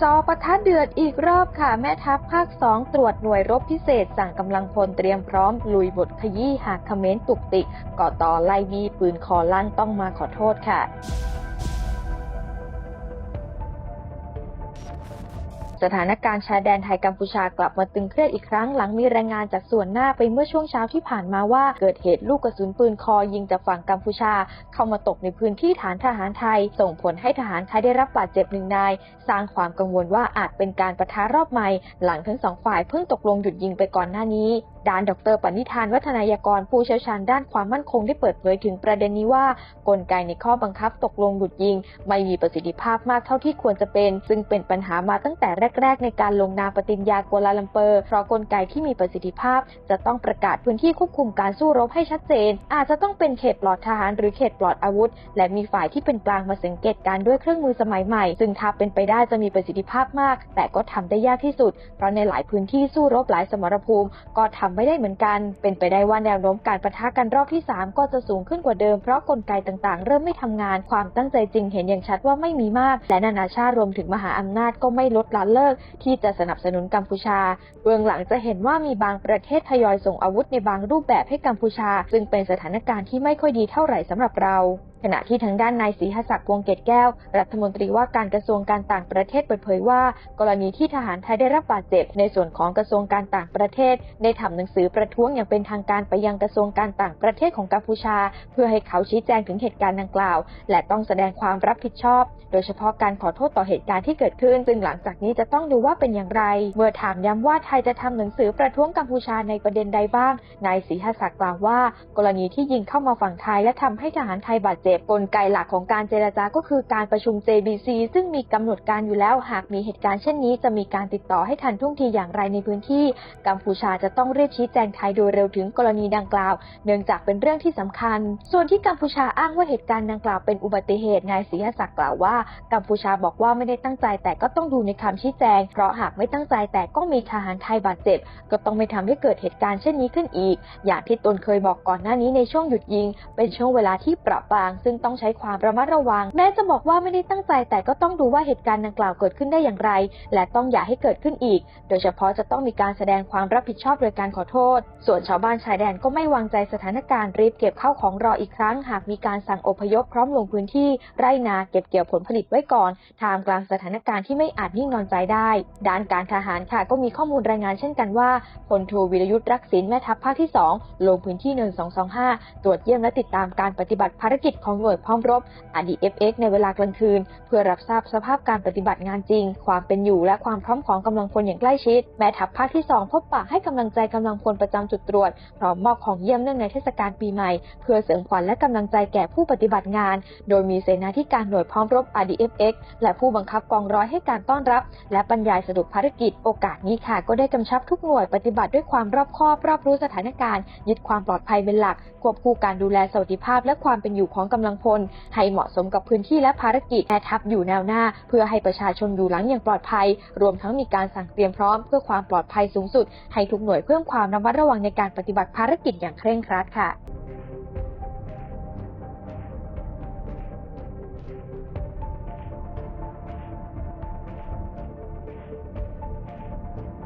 ซอปะทะเดือดอีกรอบค่ะ แม่ทัพภาคสองตรวจหน่วยรบพิเศษ สั่งกำลังพลเตรียมพร้อม ลุยบทขยี้หากเขมรตุกติกก่อต่อไล่บีปืนคอลั่นต้องมาขอโทษค่ะ สถานการณ์ชายแดนไทยกัมพูชากลับมาตึงเครียดอีกครั้งหลังมีรายงานจากส่วนหน้าไปเมื่อช่วงเช้าที่ผ่านมาว่าเกิดเหตุลูกกระสุนปืนคอยิงจากฝั่งกัมพูชา เข้ามาตกในพื้นที่ฐานทหารไทย ส่งผลให้ทหารไทยได้รับบาดเจ็บหนึ่งนาย สร้างความกังวลว่าอาจเป็นการประทะรอบใหม่ หลังทั้งสองฝ่ายเพิ่งตกลงหยุดยิงไปก่อนหน้านี้ด้านดรปณิธานวัฒนายกรผู้เชี่ยวชาญด้านความมั่นคงได้เปิดเผยถึงประเด็นนี้ว่า กลไกในข้อบังคับตกลงหยุดยิง ไม่มีประสิทธิภาพมากเท่าที่ควรจะเป็น ซึ่งเป็นปัญหามาตั้งแต่แรแรก ๆ ในการลงนามปฏิญญากัวลาลัมเปอร์ เพราะกลไกที่มีประสิทธิภาพ จะต้องประกาศพื้นที่ควบคุมการสู้รบให้ชัดเจน อาจจะต้องเป็นเขตปลอดทหารหรือเขตปลอดอาวุธ และมีฝ่ายที่เป็นกลางมาสังเกตการ์ด้วยเครื่องมือสมัยใหม่ ซึ่งถ้าเป็นไปได้จะมีประสิทธิภาพมาก แต่ก็ทำได้ยากที่สุด เพราะในหลายพื้นที่สู้รบหลายสมรภูมิ ก็ทำไม่ได้เหมือนกัน เป็นไปได้ว่าแนวโน้มการประทะกันรอบที่ 3 ก็จะสูงขึ้นกว่าเดิม เพราะกลไกต่างๆ เริ่มไม่ทำงาน ความตั้งใจจริงเห็นอย่างชัดว่าไม่มีมาก และนานาชาติรวมถึงมหาอำนาจก็ไม่ลดละเลิกที่จะสนับสนุนกัมพูชา เบื้องหลังจะเห็นว่ามีบางประเทศทยอยส่งอาวุธในบางรูปแบบให้กัมพูชา ซึ่งเป็นสถานการณ์ที่ไม่ค่อยดีเท่าไหร่สำหรับเราขณะที่ทางด้านนายศรีหศักดิ์วงเกตแก้ว รัฐมนตรีว่าการกระทรวงการต่างประเทศเปิดเผยว่า กรณีที่ทหารไทยได้รับบาดเจ็บ ในส่วนของกระทรวงการต่างประเทศได้ทำหนังสือประท้วงอย่างเป็นทางการไปยังกระทรวงการต่างประเทศของกัมพูชา เพื่อให้เขาชี้แจงถึงเหตุการณ์ดังกล่าว และต้องแสดงความรับผิดชอบ โดยเฉพาะการขอโทษต่อเหตุการณ์ที่เกิดขึ้นซึ่งหลังจากนี้จะต้องดูว่าเป็นอย่างไร เมื่อถามย้ำว่าไทยจะทำหนังสือประท้วงกัมพูชาในประเด็นใดบ้างนายศรีหศักดิ์กล่าวว่า กรณีที่ยิงเข้ามาฝั่งไทยและทำให้ทหารไทยบาดเจ็บกลไกหลักของการเจรจาก็คือการประชุม JBC ซึ่งมีกำหนดการอยู่แล้ว หากมีเหตุการณ์เช่นนี้ จะมีการติดต่อให้ทันท่วงทีอย่างไรในพื้นที่ กัมพูชาจะต้องเรียกชี้แจงไทยโดยเร็วถึงกรณีดังกล่าว เนื่องจากเป็นเรื่องที่สำคัญ ส่วนที่กัมพูชาอ้างว่าเหตุการณ์ดังกล่าวเป็นอุบัติเหตุนายศรีศักดิ์กล่าวว่า กัมพูชาบอกว่าไม่ได้ตั้งใจแต่ก็ต้องดูในคำชี้แจง เพราะหากไม่ตั้งใจแต่ก็มีทหารไทยบาดเจ็บ ก็ต้องไม่ทำให้เกิดเหตุการณ์เช่นนี้ขึ้นอีก อย่างที่ตนเคยบอกก่อนหน้านี้ในช่วงหยุดยิง เป็นช่วงเวลาที่ปราบบางซึ่งต้องใช้ความระมัดระวัง แม้จะบอกว่าไม่ได้ตั้งใจแต่ก็ต้องดูว่าเหตุการณ์ดังกล่าวเกิดขึ้นได้อย่างไร และต้องอย่าให้เกิดขึ้นอีก โดยเฉพาะจะต้องมีการแสดงความรับผิดชอบโดยการขอโทษ ส่วนชาวบ้านชายแดนก็ไม่วางใจสถานการณ์รีบเก็บข้าวของรออีกครั้ง หากมีการสั่งอพยพพร้อมลงพื้นที่ไร่นาเก็บเกี่ยวผลผลิตไว้ก่อนท่ามกลางสถานการณ์ที่ไม่อาจนิ่งนอนใจได้ ด้านการทหารค่ะก็มีข้อมูลรายงานเช่นกันว่าพลโทวิรยุทธ์รักษินแม่ทัพภาคที่ 2 ลงพื้นที่เนิน225 ตรวจเยี่ยมและติดตามการปฏิบัติภารกิจของหน่วยพร้อมรบ RDFX ในเวลากลางคืน เพื่อรับทราบสภาพการปฏิบัติงานจริง ความเป็นอยู่และความพร้อมของกำลังพลอย่างใกล้ชิด แม่ทัพภาคที่ 2 พบปะให้กำลังใจกำลังพลประจำจุดตรวจ พร้อมมอบของเยี่ยมเนื่องในเทศกาลปีใหม่ เพื่อเสริมขวัญและกำลังใจแก่ผู้ปฏิบัติงาน โดยมีเสนาธิการหน่วยพร้อมรบ RDFX และผู้บังคับกองร้อยให้การต้อนรับ และบรรยายสรุปภารกิจ โอกาสนี้ค่ะ ก็ได้กำชับทุกหน่วยปฏิบัติด้วยความรอบคอบรอบรู้สถานการณ์ ยึดความปลอดภัยเป็นหลัก ควบคู่การดูแลสวัสดิภาพและความเป็นอยู่ของกำลังพล ให้เหมาะสมกับพื้นที่และภารกิจแม่ทัพอยู่แนวหน้า เพื่อให้ประชาชนอยู่หลังอย่างปลอดภัย รวมทั้งมีการสั่งเตรียมพร้อมเพื่อความปลอดภัยสูงสุด ให้ทุกหน่วยเพิ่มความระมัดระวังในการปฏิบัติภารกิจอย่างเคร่งครัดค่ะ